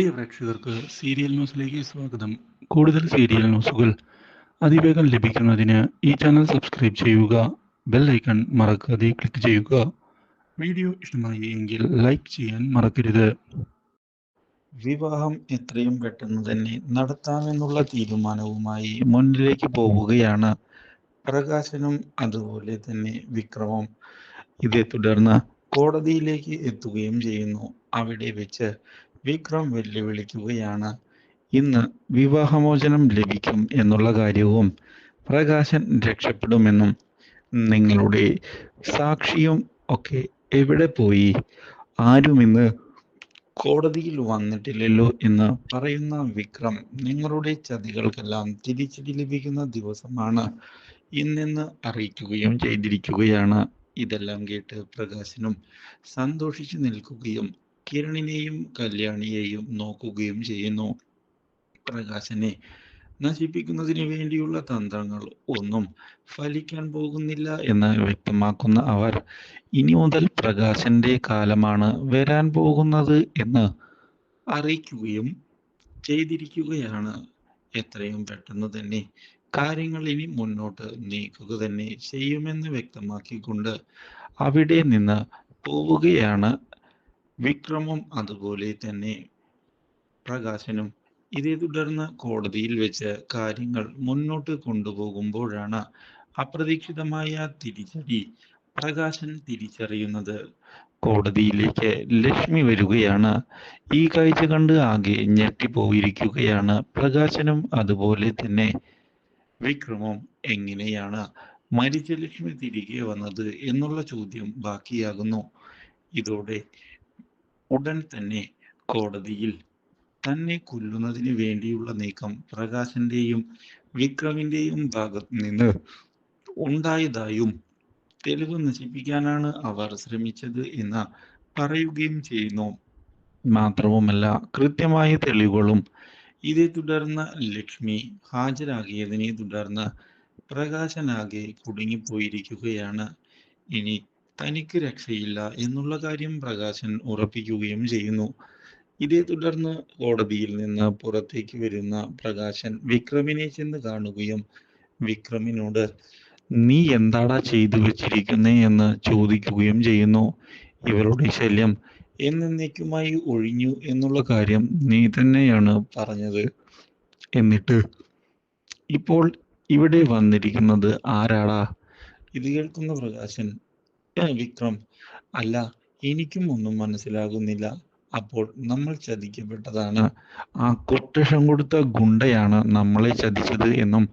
പ്രിയ പ്രേക്ഷകർക്ക് സീരിയൽ ന്യൂസിലേക്ക് സ്വാഗതം. കൂടുതൽ സീരിയൽ ന്യൂസുകൾ അതിവേഗം ലഭിക്കുന്നതിന് ഈ ചാനൽ സബ്സ്ക്രൈബ് ചെയ്യുക ബെൽ ഐക്കൺ മറക്കാതെ ക്ലിക്ക് ചെയ്യുക. വീഡിയോ ഇഷ്ടമായി എങ്കിൽ ലൈക്ക് ചെയ്യാൻ മറക്കരുത്. വിവാഹം എത്രയും പെട്ടെന്ന് തന്നെ നടത്താമെന്നുള്ള തീരുമാനവുമായി മുന്നിലേക്ക് പോവുകയാണ് പ്രകാശനും അതുപോലെ തന്നെ വിക്രമം. ഇതേ തുടർന്ന് കോടതിയിലേക്ക് എത്തുകയും ചെയ്യുന്നു. അവിടെ വെച്ച് വിക്രം വെല്ലുവിളിക്കുകയാണ്. ഇന്ന് വിവാഹമോചനം ലഭിക്കും എന്നുള്ള കാര്യവും പ്രകാശൻ രക്ഷപ്പെടുമെന്നും നിങ്ങളുടെ സാക്ഷിയും ഒക്കെ എവിടെ പോയി? ആരും ഇന്ന് കോടതിയിൽ വന്നിട്ടില്ലല്ലോ എന്ന് പറയുന്ന വിക്രം നിങ്ങളുടെ ചതികൾക്കെല്ലാം തിരിച്ചടി ലഭിക്കുന്ന ദിവസമാണ് ഇന്നെന്ന് അറിയിക്കുകയും ചെയ്തിരിക്കുകയാണ്. ഇതെല്ലാം കേട്ട് പ്രകാശനും സന്തോഷിച്ചു നിൽക്കുകയും കിരണിനെയും കല്യാണിയെയും നോക്കുകയും ചെയ്യുന്നു. പ്രകാശനെ നശിപ്പിക്കുന്നതിന് വേണ്ടിയുള്ള തന്ത്രങ്ങൾ ഒന്നും ഫലിക്കാൻ പോകുന്നില്ല എന്ന് വ്യക്തമാക്കുന്ന അവർ ഇനി മുതൽ പ്രകാശന്റെ കാലമാണ് വരാൻ പോകുന്നത് എന്ന് അറിയിക്കുകയും ചെയ്തിരിക്കുകയാണ്. എത്രയും പെട്ടെന്ന് തന്നെ കാര്യങ്ങൾ ഇനി മുന്നോട്ട് നീക്കുക തന്നെ ചെയ്യുമെന്ന് വ്യക്തമാക്കിക്കൊണ്ട് അവിടെ നിന്ന് പോവുകയാണ് വിക്രമും അതുപോലെ തന്നെ പ്രകാശനും. ഇതേ തുടർന്ന് കോടതിയിൽ വെച്ച് കാര്യങ്ങൾ മുന്നോട്ട് കൊണ്ടുപോകുമ്പോഴാണ് അപ്രതീക്ഷിതമായ തിരിച്ചടി പ്രകാശൻ തിരിച്ചറിയുന്നത്. കോടതിയിലേക്ക് ലക്ഷ്മി വരികയാണ്. ഈ കാഴ്ച കണ്ട് ആകെ ഞെട്ടിപ്പോയിരിക്കുകയാണ് പ്രകാശനും അതുപോലെ തന്നെ വിക്രമം. എങ്ങനെയാണ് മരിച്ച ലക്ഷ്മി തിരികെ വന്നത് എന്നുള്ള ചോദ്യം ബാക്കിയാകുന്നു. ഇതോടെ ഉടൻ തന്നെ കോടതിയിൽ തന്നെ കൊല്ലുന്നതിന് വേണ്ടിയുള്ള നീക്കം പ്രകാശന്റെയും വിക്രമിന്റെയും ഭാഗത്ത് നിന്ന് ഉണ്ടായതായും തെളിവ് നശിപ്പിക്കാനാണ് അവർ ശ്രമിച്ചത് എന്ന് പറയുകയും ചെയ്യുന്നു. മാത്രവുമല്ല കൃത്യമായ തെളിവുകളും ഇതേ തുടർന്ന് ലക്ഷ്മി ഹാജരാകിയതിനെ തുടർന്ന് പ്രകാശനാകെ കുടുങ്ങിപ്പോയിരിക്കുകയാണ്. ഇനി തനിക്ക് രക്ഷയില്ല എന്നുള്ള കാര്യം പ്രകാശൻ ഉറപ്പിക്കുകയും ചെയ്യുന്നു. ഇതേ തുടർന്ന് കോടതിയിൽ നിന്ന് പുറത്തേക്ക് വരുന്ന പ്രകാശൻ വിക്രമിനെ ചെന്ന് കാണുകയും വിക്രമിനോട് നീ എന്താടാ ചെയ്തു വെച്ചിരിക്കുന്നേ? എന്ന് ചോദിക്കുകയും ചെയ്യുന്നു. ഇവരുടെ ശല്യം എന്നേക്കുമായി ഒഴിഞ്ഞു എന്നുള്ള കാര്യം നീ തന്നെയാണ് പറഞ്ഞത്. എന്നിട്ട് ഇപ്പോൾ ഇവിടെ വന്നിരിക്കുന്നത് ആരാടാ? ഇത് കേൾക്കുന്ന പ്രകാശൻ "ഏ, വിക്രം അല്ല എനിക്കും ഒന്നും മനസ്സിലാകുന്നില്ല. അപ്പോൾ നമ്മൾ ചതിക്കപ്പെട്ടതാണ്. ആ കൊട്ടേഷൻ കൊടുത്ത ഗുണ്ടയാണ് നമ്മളെ ചതിച്ചത് എന്നും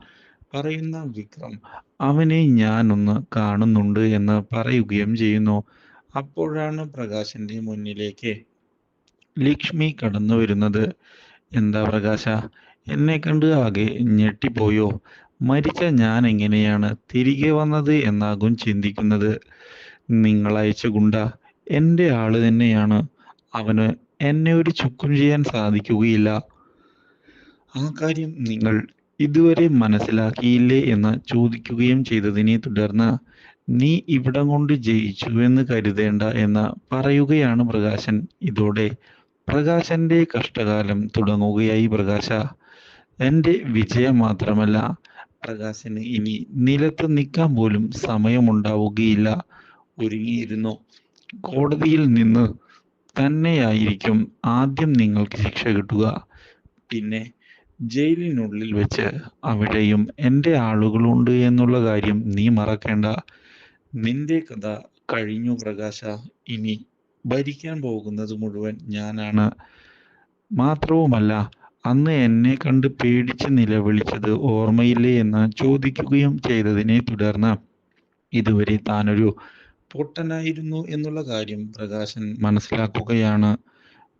പറയുന്ന വിക്രം അവനെ ഞാനൊന്ന് കാണുന്നുണ്ട് എന്ന് പറയുകയും ചെയ്യുന്നു. അപ്പോഴാണ് പ്രകാശന്റെ മുന്നിലേക്ക് ലക്ഷ്മി കടന്നു വരുന്നത്. എന്താ പ്രകാശ? എന്നെ കണ്ട് ആകെ ഞെട്ടിപ്പോയോ? മരിച്ച ഞാൻ എങ്ങനെയാണ് തിരികെ വന്നത്? എന്നാകും ചിന്തിക്കുന്നത്. നിങ്ങൾ അയച്ച ഗുണ്ട എന്റെ ആൾ തന്നെയാണ്. അവന് എന്നെ ഒരു ചുക്കും ചെയ്യാൻ സാധിക്കുകയില്ല. ആ കാര്യം നിങ്ങൾ ഇതുവരെ മനസ്സിലാക്കിയില്ലേ എന്ന് ചോദിക്കുകയും ചെയ്തതിനെ തുടർന്ന് നീ ഇവിടം കൊണ്ട് ജയിച്ചു എന്ന് കരുതേണ്ട എന്ന് പറയുകയാണ് പ്രകാശൻ. ഇതോടെ പ്രകാശന്റെ കഷ്ടകാലം തുടങ്ങുകയായി പ്രകാശ. എന്റെ വിജയം മാത്രമല്ല പ്രകാശന് ഇനി നിലത്ത് നിൽക്കാൻ പോലും സമയമുണ്ടാവുകയില്ല. ഒരുങ്ങിയിരുന്നു. കോടതിയിൽ നിന്ന് തന്നെയായിരിക്കും ആദ്യം നിങ്ങൾക്ക് ശിക്ഷ കിട്ടുക. പിന്നെ ജയിലിനുള്ളിൽ വെച്ച് അവിടെയും എന്റെ ആളുകളുണ്ട് എന്നുള്ള കാര്യം നീ മറക്കേണ്ട. നിന്റെ കഥ കഴിഞ്ഞു പ്രകാശ. ഇനി ഭരിക്കാൻ പോകുന്നത് മുഴുവൻ ഞാനാണ്. മാത്രവുമല്ല അന്ന് എന്നെ കണ്ട് പേടിച്ച് നിലവിളിച്ചത് ഓർമ്മയില്ലേ എന്ന് ചോദിക്കുകയും ചെയ്തതിനെ തുടർന്ന് ഇതുവരെ താനൊരു പൊട്ടനായിരുന്നു എന്നുള്ള കാര്യം പ്രകാശൻ മനസ്സിലാക്കുകയാണ്.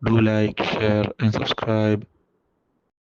Do like share and subscribe